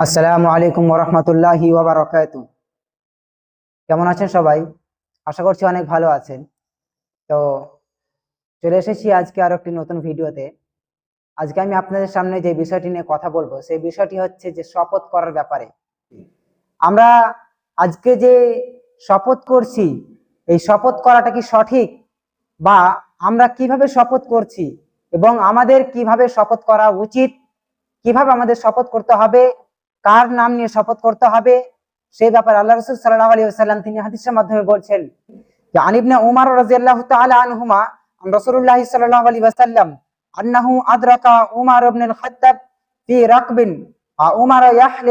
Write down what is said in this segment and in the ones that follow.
আসসালামু আলাইকুম ওরহমতুল্লাহি ওবরাকাত কেমন আছেন সবাই? আশা করছি অনেক ভালো আছেন। তো চলে এসেছি আজকে আরও একটি নতুন ভিডিওতে। আজকে আমি আপনাদের সামনে যে বিষয়টি নিয়ে কথা বলব, সেই বিষয়টি হচ্ছে যে শপথ করার ব্যাপারে। আমরা আজকে যে শপথ করছি, এই শপথ করাটা কি সঠিক? বা আমরা কীভাবে শপথ করছি? এবং আমাদের কীভাবে শপথ করা উচিত? কীভাবে আমাদের শপথ করতে হবে? কার নাম নিয়ে শপথ করতে হবে? সে ব্যাপারে আল্লাহ রসুল সাল্লাহ আলী সাল্লাম তিনি হাদিসের মাধ্যমে বলছেন, যে আনিবনে উমার রাজিয়াল্লাহু তাআলা আনহুমা, আন রাসূলুল্লাহ সাল্লাল্লাহু আলাইহি ওয়াসাল্লাম, আন্নাহু উমার আল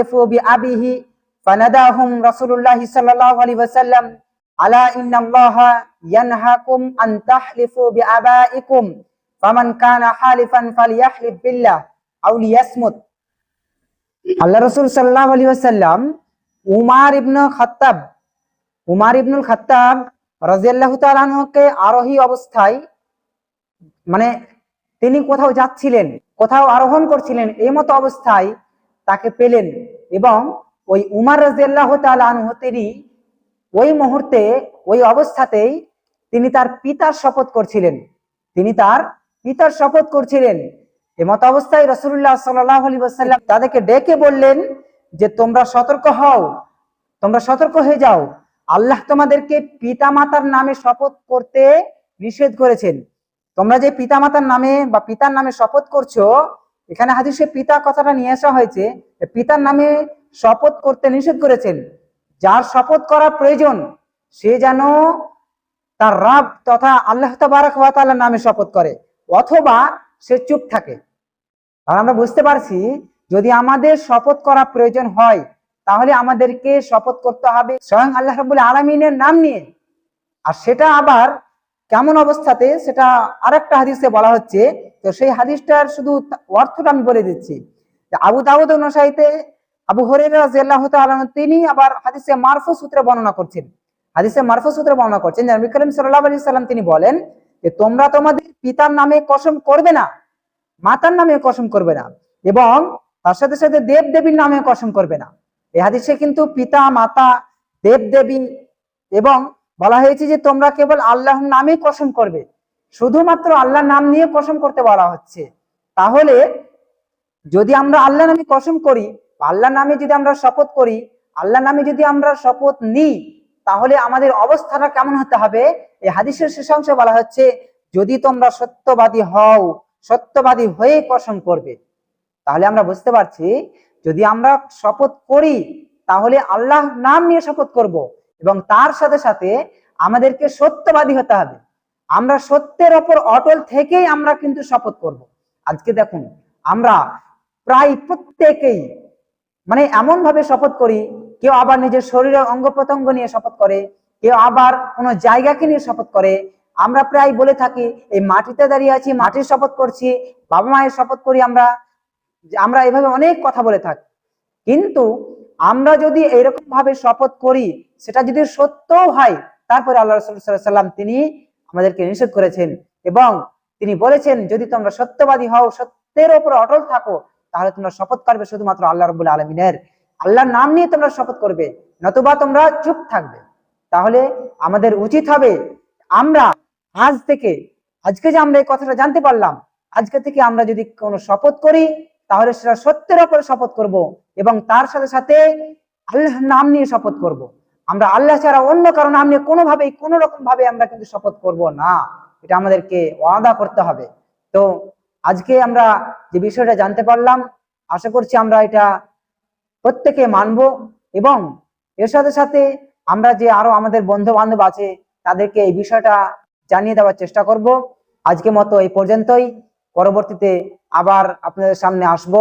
আলা ইন্নাল্লাহা আন তাহলিফু বিআবাইকুম, ফামান কানা হালিফান ফালইয়াহলিফ আল্লাহ রসুল সাল্লাহ আলী আসাল্লাম উমার ইবনু খাত্তাব, উমার ইবনুল খাত্তাব রাজিয়াল্লাহ তালানহকে আরোহী অবস্থায় মানে তিনি কোথাও যাচ্ছিলেন, কোথাও আরোহণ করছিলেন এই মতো অবস্থায় তাকে পেলেন এবং ওই উমার রাজিয়াল্লাহ তালানহ তিনি ওই মুহূর্তে, ওই অবস্থাতেই তিনি তার পিতার শপথ করছিলেন। তিনি তার পিতার শপথ করছিলেন। এমত অবস্থায় রসুল্লাহ সাল্লাহ আলী তাদেরকে ডেকে বললেন যে, তোমরা সতর্ক হও, তোমরা সতর্ক হয়ে যাও। আল্লাহ তোমাদেরকে পিতা মাতার নামে শপথ করতে নিষেধ করেছেন। তোমরা যে পিতা মাতার নামে বা পিতার নামে শপথ করছ, এখানে হাদিসে পিতা কথাটা নিয়ে আসা হয়েছে পিতার নামে শপথ করতে নিষেধ করেছেন। যার শপথ করা প্রয়োজন, সে যেন তার রাব তথা আল্লাহ তাবারক নামে শপথ করে, অথবা সে চুপ থাকে। আর আমরা বুঝতে পারছি, যদি আমাদের শপথ করা প্রয়োজন হয়, তাহলে আমাদেরকে শপথ করতে হবে স্বয়ং আল্লাহ রাবুল আলমিনের নাম নিয়ে। আর সেটা আবার কেমন অবস্থাতে, সেটা আরেকটা হাদিসে বলা হচ্ছে, তো সেই হাদিসটার শুধু অর্থটা আমি বলে দিচ্ছি। আবু দাউদ অনুসারীতে আবু হরিয়াল্লাহ তিনি আবার হাদিসে মারফু সূত্রে বর্ণনা করছেন। হাদিসে মারফু সূত্রে বর্ণনা করছেন নবী করিম সাল্লাহ আলি সাল্লাম তিনি বলেন যে, তোমরা তোমাদের পিতার নামে কসম করবে না। মাতার নামে কসম করবে না এবং তার সাথে সাথে দেব দেবীর নামে কসম করবে না। এই হাদিসে কিন্তু পিতা, মাতা দেব দেবী এবং বলা হয়েছে যে তোমরা কেবল আল্লাহর নামে কসম করবে। শুধুমাত্র আল্লাহর নাম নিয়ে কসম করতে বলা হচ্ছে। তাহলে যদি আমরা আল্লাহ নামে কসম করি আল্লাহ নামে যদি আমরা শপথ করি আল্লাহ নামে যদি আমরা শপথ নিই, তাহলে আমাদের অবস্থাটা কেমন হতে হবে? এই হাদিসের শেষাংশে বলা হচ্ছে, যদি তোমরা সত্যবাদী হও সত্যবাদী হয়ে কসম করবে। তাহলে আমরা বুঝতে পারছি, যদি আমরা শপথ করি, তাহলে আল্লাহ নাম নিয়ে শপথ করব এবং তার সাথে সাথে আমাদেরকে সত্যবাদী হতে হবে। আমরা সত্যের ওপর অটল থেকেই আমরা কিন্তু শপথ করব। আজকে দেখুন, আমরা প্রায় প্রত্যেকেই মানে এমন ভাবে শপথ করি, কেউ আবার নিজের শরীরের অঙ্গ প্রত্যঙ্গ নিয়ে শপথ করে, কেউ আবার কোনো জায়গাকে নিয়ে শপথ করে আমরা প্রায় বলে থাকি, এই মাটিতে দাঁড়িয়ে আছি, মাটির শপথ করছি, বাবা মায়ের শপথ করি আমরা আমরা এভাবে অনেক কথা বলে থাকি। কিন্তু আমরা যদি এরকম ভাবে শপথ করি, সেটা যদি সত্য হয়, তারপরে আল্লাহ রসুল্লাম তিনি আমাদেরকে নিষেধ করেছেন এবং তিনি বলেছেন, যদি তোমরা সত্যবাদী হও, সত্যের ওপর অটল থাকো, তাহলে তোমরা শপথ করবে শুধুমাত্র আল্লাহ রবুল্লা আলমিনের। আল্লাহর নাম নিয়ে তোমরা শপথ করবে, নতুবা তোমরা চুপ থাকবে। তাহলে আমাদের উচিত হবে, আমরা আজ থেকে, আজকে যে আমরা এই কথাটা জানতে পারলাম, আজকে থেকে আমরা যদি কোনো শপথ করি, তাহলে সেটা সত্যের ওপরে শপথ করব এবং তার সাথে সাথে আল্লাহর নাম নিয়ে শপথ করব। আমরা আল্লাহ ছাড়া অন্য কারও নাম নিয়ে কোনোভাবেই কোনো রকম ভাবে আমরা কিন্তু শপথ করব না এটা আমাদেরকে ওয়াদা করতে হবে তো আজকে আমরা যে বিষয়টা জানতে পারলাম, আশা করছি আমরা এটা প্রত্যেকে মানব এবং এর সাথে সাথে আমরা যে আরও আমাদের বন্ধু বান্ধব আছে, তাদেরকে এই বিষয়টা জানিয়ে দেওয়ার চেষ্টা করব। আজকে মতো এই পর্যন্তই। পরবর্তীতে আবার আপনাদের সামনে আসব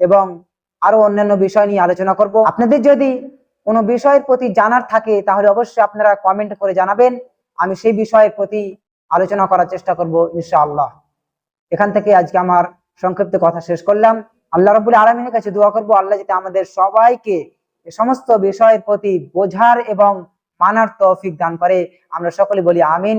এবং আরও অন্যান্য বিষয় নিয়ে আলোচনা করব। আপনাদের যদি কোনো বিষয়ের প্রতি জানার থাকে, তাহলে অবশ্যই আপনারা কমেন্ট করে জানাবেন। আমি সেই বিষয়ের প্রতি আলোচনা করার চেষ্টা করব, ইনশাআল্লাহ। এখান থেকে আজকে আমার সংক্ষিপ্ত কথা শেষ করলাম। আল্লাহ রবুল আলমিনের কাছে দোয়া করব, আল্লাহ যাতে আমাদের সবাইকে সমস্ত বিষয়ের প্রতি বোঝার এবং মানার তৌফিক দান করে। আমরা সকলে বলি আমিন।